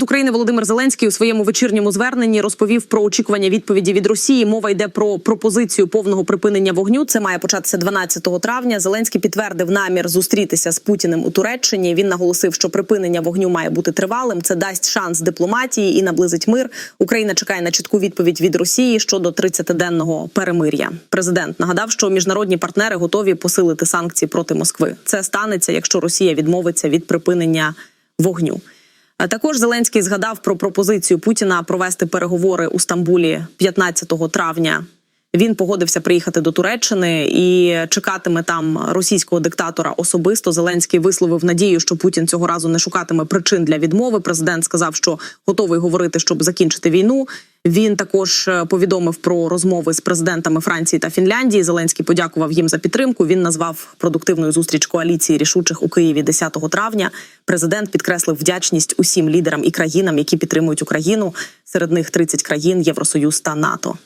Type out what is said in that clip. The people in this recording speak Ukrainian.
Президент України Володимир Зеленський у своєму вечірньому зверненні розповів про очікування відповіді від Росії. Мова йде про пропозицію повного припинення вогню. Це має початися 12 травня. Зеленський підтвердив намір зустрітися з Путіним у Туреччині. Він наголосив, що припинення вогню має бути тривалим. Це дасть шанс дипломатії і наблизить мир. Україна чекає на чітку відповідь від Росії щодо 30-денного перемир'я. Президент нагадав, що міжнародні партнери готові посилити санкції проти Москви. Це станеться, якщо Росія відмовиться від припинення вогню. Також Зеленський згадав про пропозицію Путіна провести переговори у Стамбулі 15 травня. Він погодився приїхати до Туреччини і чекатиме там російського диктатора особисто. Зеленський висловив надію, що Путін цього разу не шукатиме причин для відмови. Президент сказав, що готовий говорити, щоб закінчити війну. Він також е, повідомив про розмови з президентами Франції та Фінляндії. Зеленський подякував їм за підтримку. Він назвав продуктивною зустріч коаліції рішучих у Києві 10 травня. Президент підкреслив вдячність усім лідерам і країнам, які підтримують Україну. Серед них 30 країн Євросоюз та НАТО.